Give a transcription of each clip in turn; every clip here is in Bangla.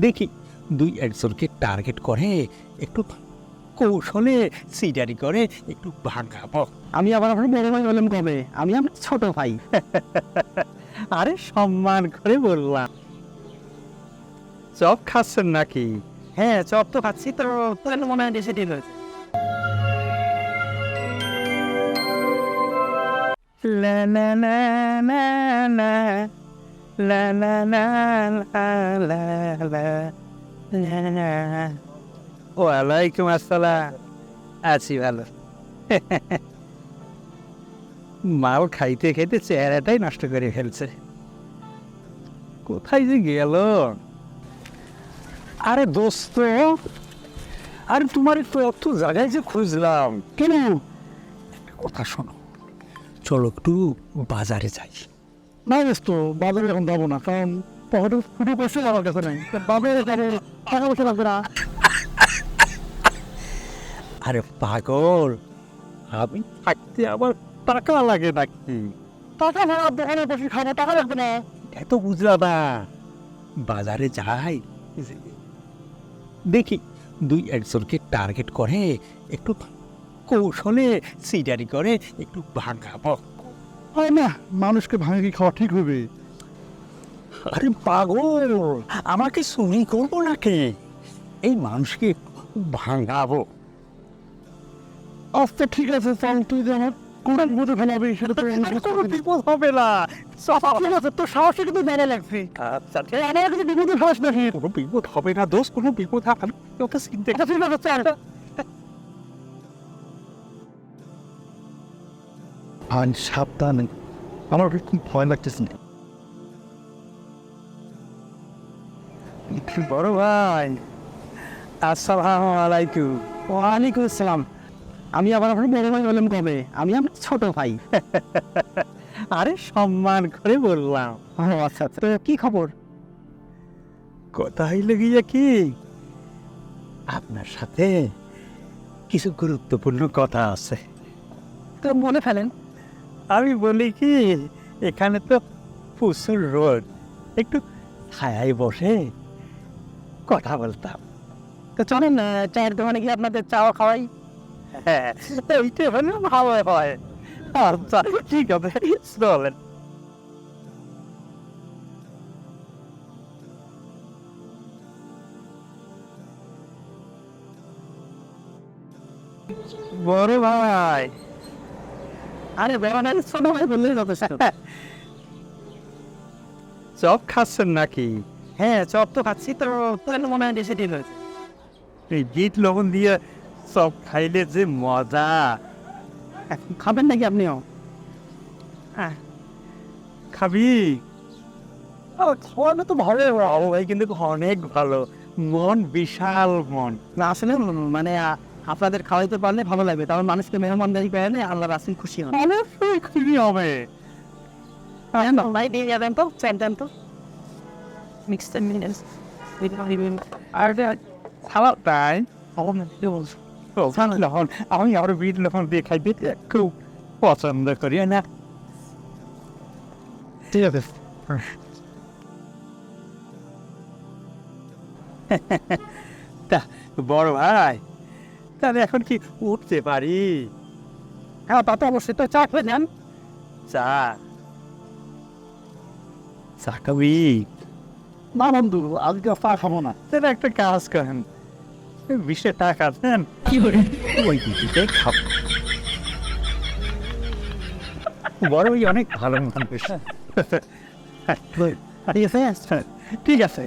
দেখি দুই একজনকে টার্গেট করে একটু কৌশলে সিটারি করে একটু ভাঙাবো। আমি আবার আপনার বড় ভাই বললাম কবে? আমি আমার ছোট ভাই। আরে সম্মান করে বললাম। চপ খাচ্ছেন নাকি? হ্যাঁ চপ তো খাচ্ছি তো তাহলে মনে হয় ঠিক হয়েছে। লা লা লা লা লা। লা লা লা লা লা লা লা। ওয়ালাইকুম আসসালাম। আছি ভালো। মাল খাইতে খাইতে চেহারাটাই নষ্ট করে ফেলছে। কোথায় যে গেল? আরে দোস্ত, আরে তোমার একটু এত জায়গায় যে খুঁজলাম। কেন? কথা শোনো, চলো একটু বাজারে যাই। না দোস্ত বাজারে এখন যাব না কারণ পকেটে ফুটে পয়সা আমার কাছে নাই। বাজারে টাকা পয়সা লাগবে না। আরে পাগল আমি থাকতে আবার টাকা লাগে নাকি? টাকা না দোকানে বসে খাব টাকা লাগবে না। এত বুঝলা না। বাজারে যাই দেখি দুই একজনকে টার্গেট করে একটু কৌশলে সিডারি করে একটু ভাঙাবো। হয় না? মানুষকে ভাঙে কি খাওয়া ঠিক হবে? আরে পাগল আমাকে চুরি করব নাকি? এই মানুষকে ভাঙাবো। আচ্ছা ঠিক আছে চল তুই যে আমার কোনটা বিপদে ফেলাবি সেটা তো কোনো বিপদ হবে না। ঠিক আছে তোর সাহসে কিন্তু মেরে লাগবে আচ্ছা বিপদে সাহস নাকি? কোনো বিপদ হবে না দোষ কোনো বিপদ হবে না। চিনতে আচ্ছা ঠিক আছে চল। আইন সাবধানে আমার খুব ভয় লাগতেছে না বড় ভাই আসসালামু আলাইকুম ওয়ালাইকুম আসসালাম আমি আবার আপনার বড় ভাই বললাম কবে আমি আমার ছোট ভাই আরে সম্মান করে বললাম আচ্ছা আচ্ছা তো কি খবর কথা হইলে গিয়ে কি আপনার সাথে কিছু গুরুত্বপূর্ণ কথা আছে তো বলে ফেলেন আমি বলি কি এখানে তো প্রচুর রোদ। একটু ছায়ায় বসে কথা বলতাম। তো চলেন চায়ের দোকানে গিয়ে আপনাদের চাও খাওয়াই। হ্যাঁ ওইটা মানে ভালো হয়। আচ্ছা ঠিক আছে চলেন। বড় ভাই আরে বেড়ানোর ছোট ভাই বললেই যথেষ্ট। চপ খাচ্ছেন নাকি? হ্যাঁ চপ তো খাচ্ছি তো তাহলে মনে হয় দেশে ঠিক হয়েছে। এই বিট লবণ দিয়ে চপ খাইলে যে মজা। খাবেন নাকি আপনিও? হ্যাঁ। খাবি? খাওয়ানো তো ভালো ভাই কিন্তু অনেক ভালো। মন বিশাল মন। না আসলে মানে আপনাদের খাওয়াইতে পারলে ভালো লাগবে তারপর মানুষকে মেহমানদারি নেয় আল্লাহ রাসিল খুশি হন। অনেক খুশি হবে। ভাই দিয়ে যাবেন তো চান দেন তো। মিক্সড মিনিটস আর খাবার তাই। ও, লবণ আমি আরও বিট লবণ দিয়ে খাইতে খুব পছন্দ করি না? ঠিক আছে। তা বড় ভাই। তাহলে এখন কি উঠতে পারি? হ্যাঁ তো অবশ্যই। তো চা খেয়ে নেন। চা? চা খাবি? না বন্ধু আজকে চা খাব না। তাহলে একটা কাজ করেন। বিশে টাকা দেন। ওই দিদিতে খাব। বড় ভাই অনেক ভালো মানুষ। ঠিক আছে। ঠিক আছে।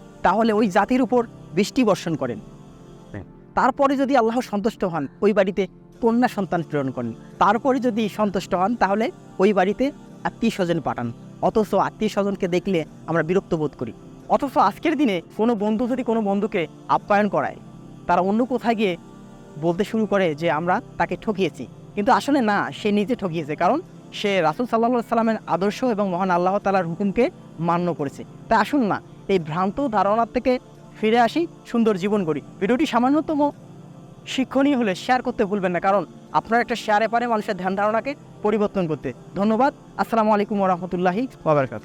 তাহলে ওই জাতির উপর বৃষ্টি বর্ষণ করেন। তারপরে যদি আল্লাহ সন্তুষ্ট হন ওই বাড়িতে কন্যা সন্তান প্রেরণ করেন। তারপরে যদি সন্তুষ্ট হন তাহলে ওই বাড়িতে আত্মীয় স্বজন পাঠান। অথচ আত্মীয় স্বজনকে দেখলে আমরা বিরক্ত বোধ করি। অথচ আজকের দিনে কোনো বন্ধু যদি কোনো বন্ধুকে আপ্যায়ন করায় তারা অন্য কোথায় গিয়ে বলতে শুরু করে যে আমরা তাকে ঠকিয়েছি। কিন্তু আসলে না সে নিজে ঠকিয়েছে। কারণ সে রাসুল সাল্লাহ সাল্লামের আদর্শ এবং মহান আল্লাহ তালার হুকুমকে মান্য করেছে। তাই আসুন না এই ভ্রান্ত ধারণার থেকে ফিরে আসি সুন্দর জীবন করি ভিডিওটি সামান্যতম। শিক্ষণীয় হলে শেয়ার করতে ভুলবেন না, কারণ আপনার একটা শেয়ারে পারে মানুষের ধ্যান ধারণাকে পরিবর্তন করতে। ধন্যবাদ। আসসালামু আলাইকুম রহমতুল্লাহি ওবরকাত